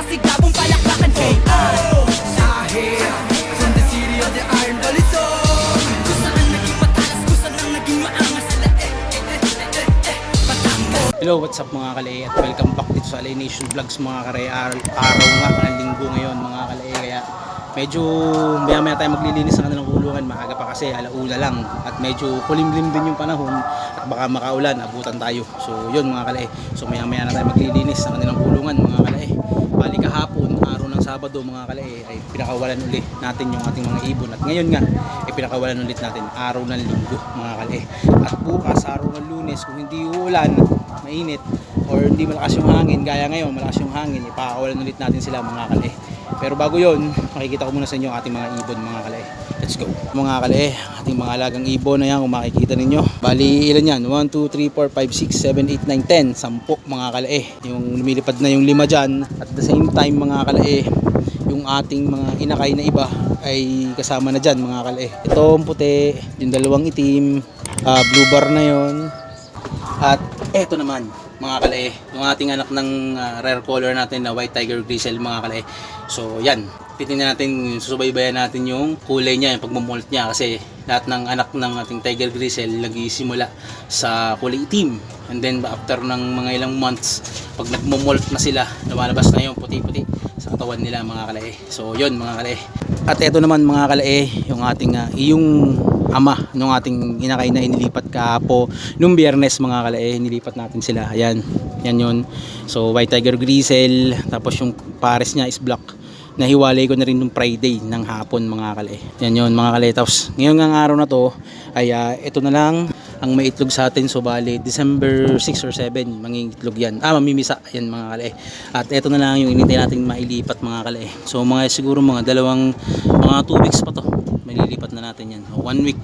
masigabong palakpakan KR Dahil From the city of the iron balisong Kung saan naging matalas, kung saan ang naging maangas. Sila eh, eh, eh, eh, Batangas Hello, what's up mga kalay? At welcome back dito sa Alay Nation Vlogs mga kalay. Ar- araw nga ng linggo ngayon mga kalay. Kaya medyo maya maya tayo maglilinis ng kanilang kulungan maaga pa kasi alauna lang. At medyo kulimlim din yung panahon. At baka makaulan abutan tayo. So yun mga kalay. So maya maya na tayo maglilinis ng kanilang kulungan mga kalay bali kahapon araw ng Sabado mga kalay ay pinakawalan uli natin yung ating mga ibon. At ngayon nga ay pinakawalan ulit natin araw ng linggo mga kalay at bukas araw ng lunes kung hindi uulan mainit or hindi malakas yung hangin gaya ngayon malakas yung hangin ipakawalan ulit natin sila mga kalay pero bago yon makikita ko muna sa inyo ang ating mga ibon mga kalay let's go. Mga kalay ating mga alagang ibon na yan kung makikita ninyo. Bali ilan yan? 1, 2, 3, 4, 5, 6, 7, 8, 9, 10 sampo mga kalay yung lumilipad na yung lima dyan. At the same time mga kalay yung ating mga inakay na iba ay kasama na dyan mga kalay ito ang puti yung dalawang itim ah, blue bar na yon at eto naman mga kalay, yung ating anak ng ah, rare color natin na white tiger grizzle mga kalay. So yan, titingnan natin, susubaybayan natin yung kulay niya, yung pagmumolt niya kasi lahat ng anak ng ating tiger grizzle nagsisimula sa kulay itim. And then after ng mga ilang months, pag nagmumolt na sila, lumalabas na yung puti-puti sa katawan nila mga kalay. So yun mga kalay. At eto naman mga kalay, yung ating ah, yung ama nung ating inakay na inilipat kapo nung biyernes mga kalae nilipat natin sila. Ayan yan yun. So white tiger grizzle tapos yung pares niya is black. Nahiwalay ko na rin nung Friday ng hapon mga kalae yan yun mga kalae tapos ngayon nga araw na to ay ah, ito na lang ang may itlog sa atin. So bali December 6 or 7 manging itlog yan. Ah mamimisa. Yan mga kalae at ito na lang yung inintay natin mailipat mga kalae so mga siguro mga dalawang mga 2 weeks pa to malilipat na natin yan. One week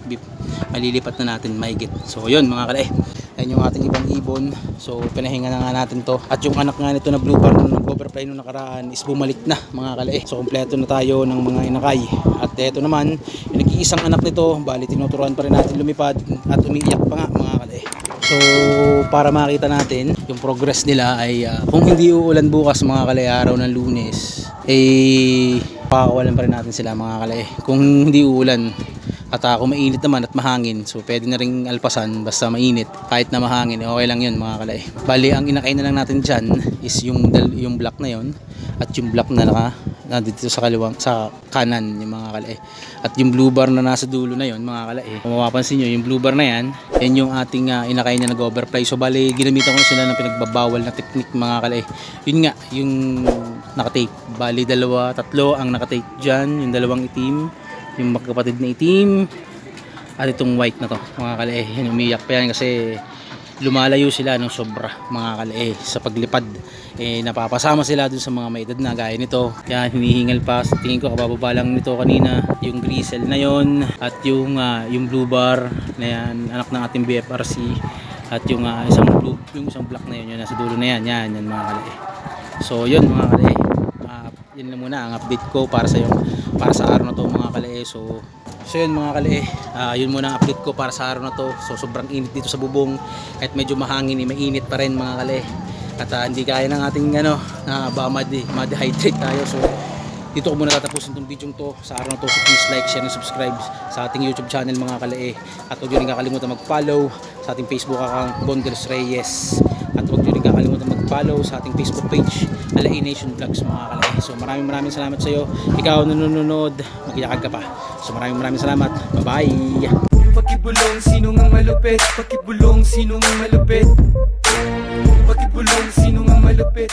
malilipat na natin mahigit. So yun mga kalay. Yan yung ating ibang ibon. So pinahinga na nga natin to. At yung anak nga nito na blue bar nung nag-overfly nung nakaraan is bumalik na mga kalay. So kompleto na tayo ng mga inakay. At eto naman, yung nag-iisang anak nito, bali tinuturuan pa rin natin lumipad at umiiyak pa nga mga kalay. So para makita natin yung progress nila ay ah, kung hindi uulan bukas mga kalay araw ng lunes eh pakakawalan pa rin natin sila mga kalay. Kung hindi uulan at uh, kung mainit naman at mahangin so pwede na rin alpasan basta mainit. Kahit na mahangin eh, okay lang yun mga kalay. Bali ang inakay na lang natin dyan is yung, yung black na yon at yung black na naka na dito sa kaliwang sa kanan yung mga kalay. At yung blue bar na nasa dulo na yon mga kalay. Kung mapapansin nyo yung blue bar na yan yan yung ating uh, inakay na nag-overfly. So bali ginamitan ko na sila ng pinagbabawal na technique mga kalay. Yun nga yung nakatape. Bali dalawa tatlo ang nakatape dyan yung dalawang itim yung magkapatid na itim at itong white na to mga kalay yan umiyak pa yan kasi lumalayo sila ng sobra mga kalay sa paglipad. Eh napapasama sila dun sa mga may edad na gaya nito. Yan hinihingal pa sa tingin ko kabababa lang nito kanina yung grizzle na yon at yung ah, yung blue bar na yan anak ng ating BFRC at yung ah, isang blue yung isang black na yun yung nasa dulo na yan yan yan mga kalay so yun mga kalay Ah, yun lang muna ang update ko para sa yung para sa araw na to mga kalay so So yun mga kali, ah, yun muna ang update ko para sa araw na to. So sobrang init dito sa bubong. Kahit medyo mahangin, eh, mainit pa rin mga kali. At ah, hindi kaya ng ating ano, na ba madi, ma-dehydrate tayo. So dito ko muna tatapusin tong video to sa araw na to. So please like, share, and subscribe sa ating YouTube channel mga kali. At huwag nyo rin kakalimutan mag-follow sa ating Facebook account, Bonders Reyes. At huwag nyo rin kakalimutan mag-follow sa ating Facebook page, Alay Nation Vlogs mga kali. So maraming maraming salamat sa iyo. Ikaw na nanonood, magyakag ka pa. So maraming maraming salamat. Bye-bye! Pakibulong sino nga malupit Pakibulong sino nga malupit Pakibulong sino nga malupit